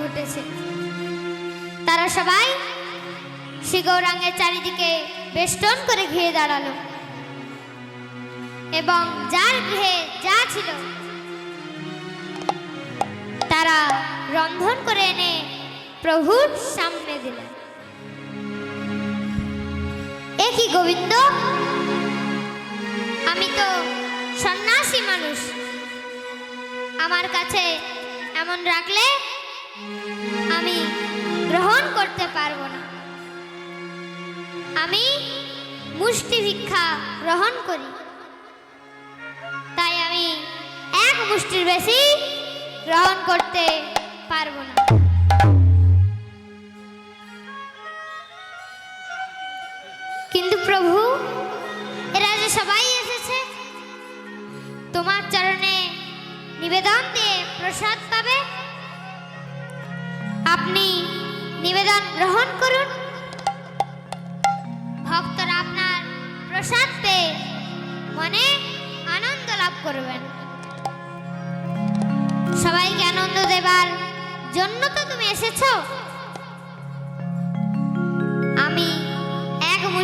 ঘটেছে। তারা সবাই শ্রী গৌরাঙ্গের চারিদিকে বেষ্টন করে ঘিরে দাঁড়াল। এবং যার গৃহে যা ছিল, তারা রন্ধন করে এনে প্রভুর সামনে দিলেন এ কি গোবিন্দ? আমি তো সন্ন্যাসী মানুষ। আমার কাছে এমন রাখলে আমি গ্রহণ করতে পারব না। আমি মুষ্টি ভিক্ষা গ্রহণ করি। তাই আমি এক মুষ্টির বেশি গ্রহণ করতে পারব না।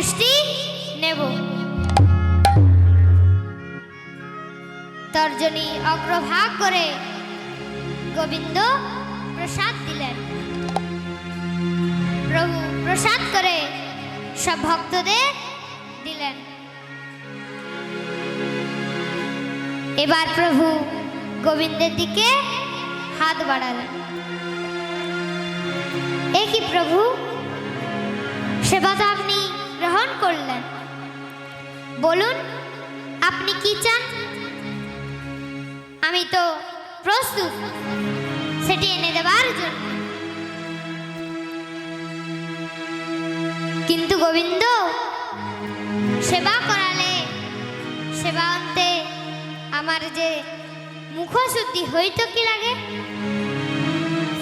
মুষ্টি নেব। তর্জনী অগ্রভাগ করে গোবিন্দ প্রসাদ দিলেন। প্রভু প্রসাদ করে সব ভক্তদের দিলেন। এবার প্রভু গোবিন্দের দিকে হাত বাড়ালেন। এ কি প্রভু? সেবা করলেন। বলুন, আপনি কি চান? আমি তো প্রস্তুত। সেটি এনে দেবার জন্য। কিন্তু গোবিন্দ, সেবা করালে, সেবা অন্তে আমার যে মুখশুদ্ধি হইতো কি লাগে,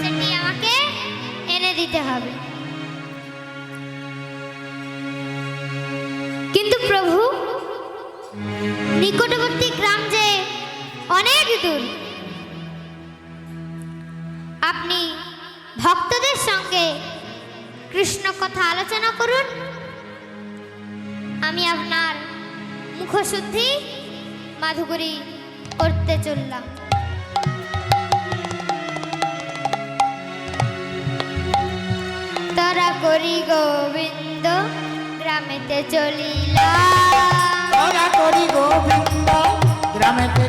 সেটি আমাকে এনে দিতে হবে। নিকটবর্তী গ্রাম যে অনেক দূর। আপনি ভক্তদের সঙ্গে কৃষ্ণ কথা আলোচনা করুন। আমি আপনার মুখশুদ্ধি মাধুকরী করতে চললাম। তারা করি গোবিন্দ, গ্রামেতে চলিলাম। করি গোবিন্দ। গ্রামেতে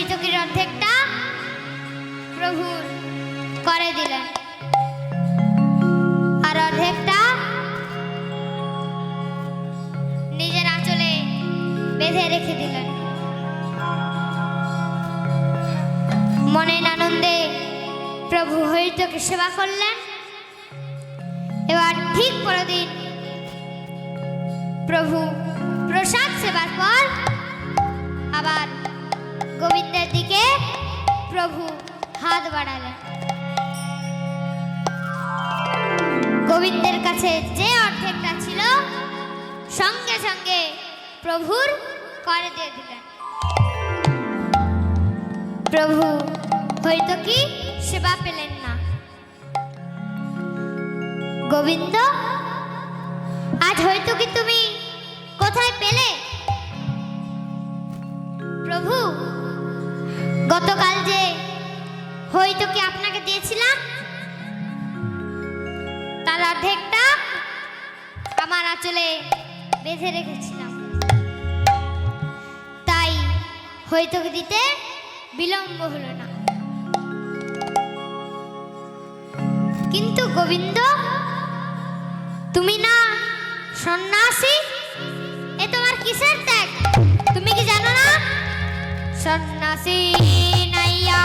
হইতকির অর্ধেকটা প্রভুর করে দিলেন। আর অর্ধেকটা নিজের আঁচলে বেঁধে রেখে দিলেন। মনের আনন্দে প্রভু হইতকে সেবা করলেন। এবার ঠিক পরদিন প্রভু প্রসাদ সেবার পর আবার গোবিন্দের দিকে প্রভু, হাত বাড়ালেন। গোবিন্দের কাছে যে অর্ধেকটা ছিল, সঙ্গে সঙ্গে প্রভুর করে দিয়ে দিলেন। প্রভু, হয়তো কি সেবা পেলেন না? গোবিন্দ, আজ হয়তো কি তুমি কোথায় পেলে? প্রভু, গতকাল হয়তো কি আপনাকে দিয়েছিলাম? তারা অর্ধেকটা আমার আঁচলে বেঁধে রেখেছিলাম। তাই দিতে বিলম্ব না। কিন্তু গোবিন্দ, তুমি না সন্ন্যাসী? এ তোমার কিসের ত্যাগ? তুমি কি জানো না? সন্ন্যাসী নাইয়া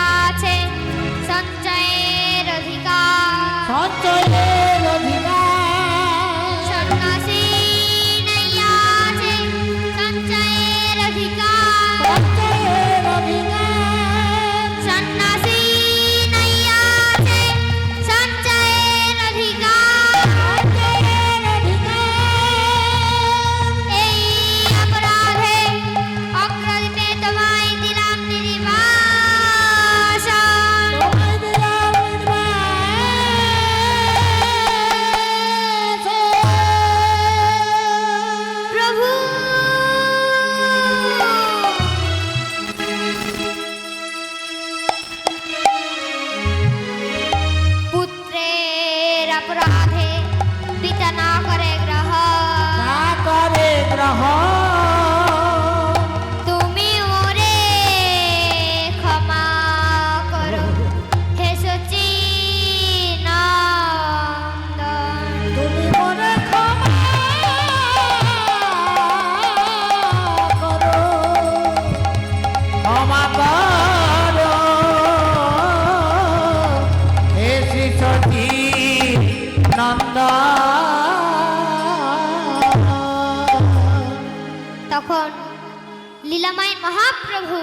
মহাপ্রভু।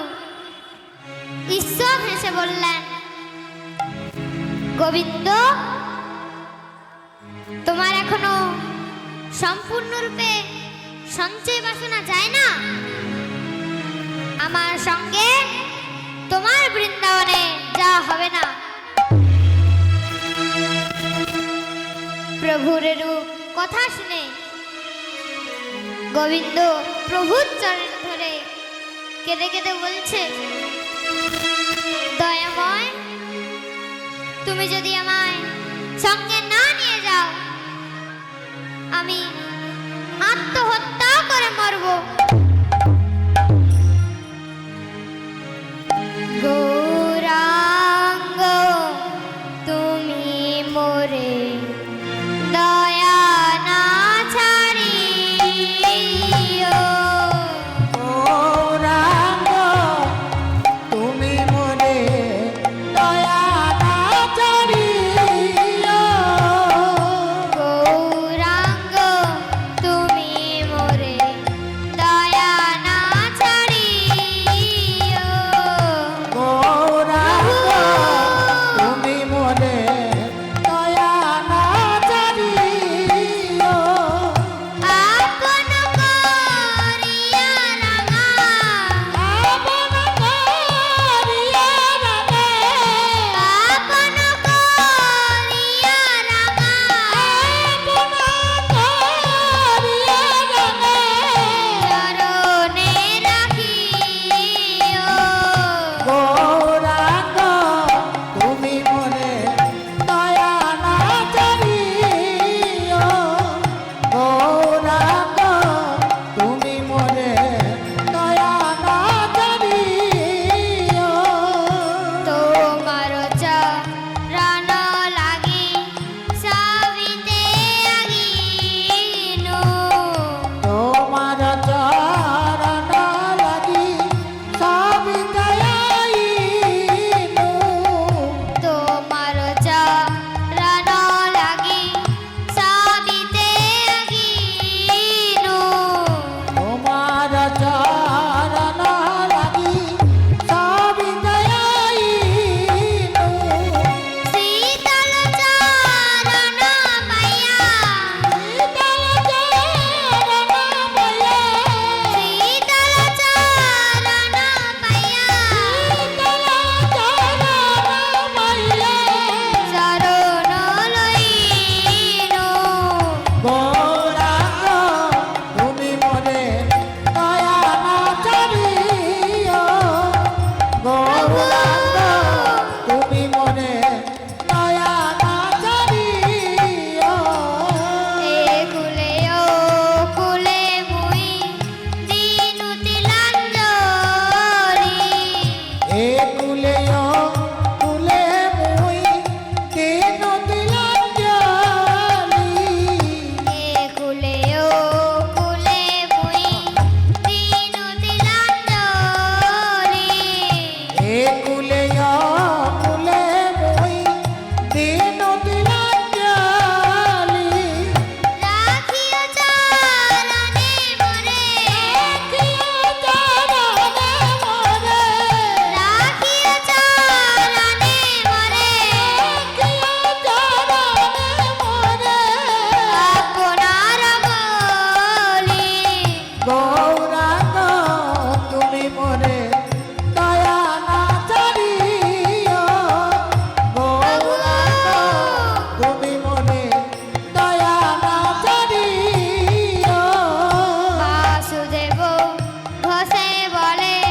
ঈশ্বর হেসে বললেন, গোবিন্দ, তোমার এখনও সম্পূর্ণরূপে সঞ্চয় বাসনা যায় না? আমার সঙ্গে তোমার বৃন্দাবনে যা হবে না। প্রভুর রূপ কথা শুনে গোবিন্দ প্রভুর চরণ কেঁদে কেঁদে বলছে দয়াময় তুমি যদি আমায় সঙ্গে 我嘞。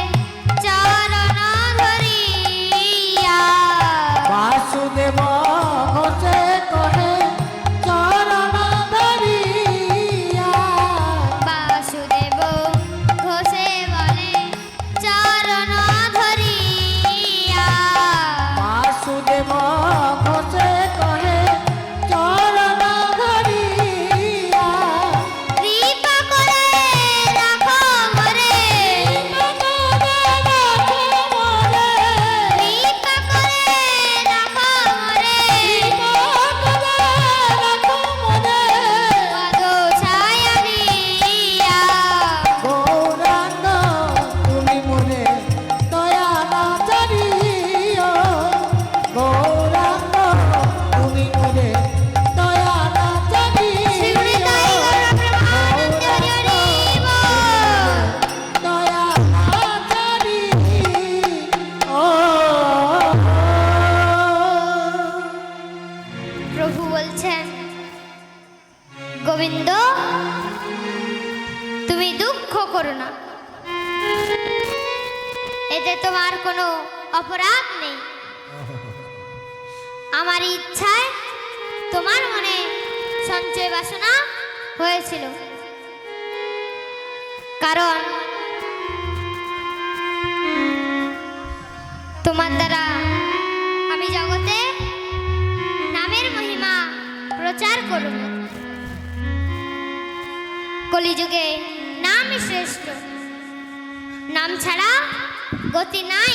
অপরাধ নেই। আমার ইচ্ছায় তোমার মনে সঞ্চয় বাসনা হয়েছিল। কারণ তোমার দ্বারা আমি জগতে নামের মহিমা প্রচার করব। কলিযুগে নাম শ্রেষ্ঠ। নাম ছাড়া গতি নাই।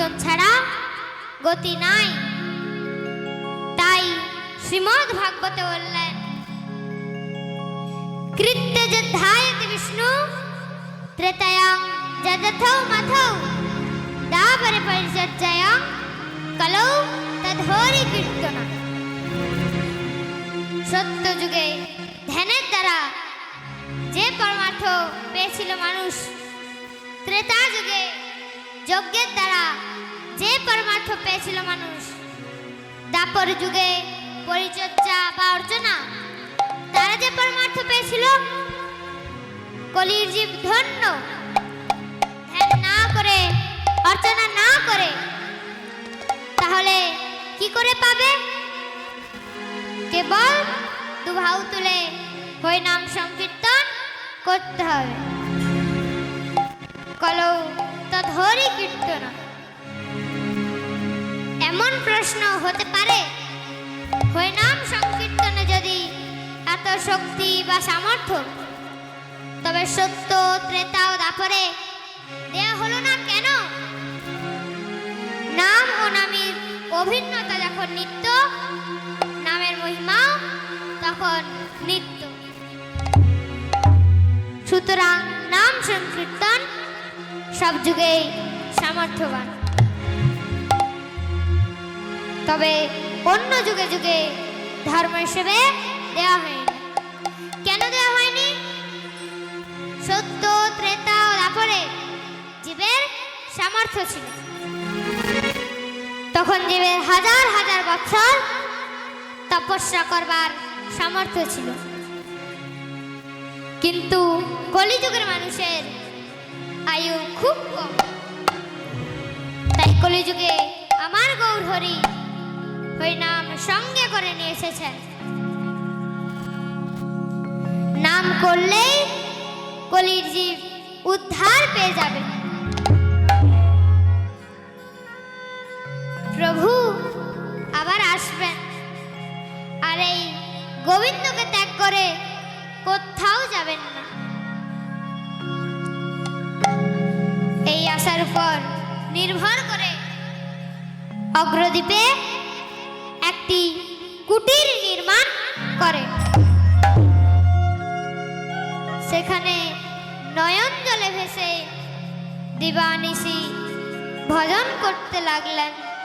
সংকীর্তন ছাড়া গতি নাই। তাই শ্রীমদ ভাগবতে বললেন কৃত্য যধায়তি বিষ্ণু, ত্রেতায়াং যদথৌ মথৌ দাবরে পরিচর্যায়াং কলৌ তধোরি কীর্তন। সত্য যুগে ধ্যানের দ্বারা যে পরমার্থ পেয়েছিল মানুষ ত্রেতা যুগে যজ্ঞের দ্বারা যে পরমার্থ পেয়েছিল মানুষ দাপর যুগে পরিচর্যা বা অর্চনা, তারা যে পরমার্থ পেয়েছিল, কলির জীব ধন্য। ধ্যান না করে, অর্চনা না করে, তাহলে কি করে পাবে? কেবল দুভাউ তুলে হই নাম সংকীর্তন করতে হবে। কলৌ তধরি কীর্তন। এমন প্রশ্ন হতে পারে। হরিনাম সংকীর্তনে যদি এত শক্তি বা সামর্থ্য, তবে সত্য, ত্রেতা ও দাপরে দেয়া হলো না কেন? নাম ও নামের অভিন্নতা যখন নিত্য, নামের মহিমা তখন নিত্য। সুতরাং নাম সংকীর্তন সব যুগেই সামর্থ্যবান। তবে অন্য যুগে যুগে ধর্ম হিসেবে দেওয়া হয়নি। কেন দেওয়া হয়নি? সত্য, ত্রেতা ও তারপরে জীবের সামর্থ্য ছিল। তখন জীবের হাজার হাজার বছর তপস্যা করবার সামর্থ্য ছিল। কিন্তু কলিযুগের মানুষের আয়ু খুব কম। তাই কলিযুগে আমার গৌর হরি নাম সঙ্গে করে নিয়ে এসেছেন। নাম করলেই কলির জীব উদ্ধার পেয়ে যাবে। প্রভু আবার আসবেন। আর এই গোবিন্দকে ত্যাগ করে কোথাও যাবেন না। উপর নির্ভর করে অগ্রদ্বীপে একটি কুটির নির্মাণ করে। সেখানে নয়ন জলে ভেসে দিবানিশি ভজন করতে লাগলেন।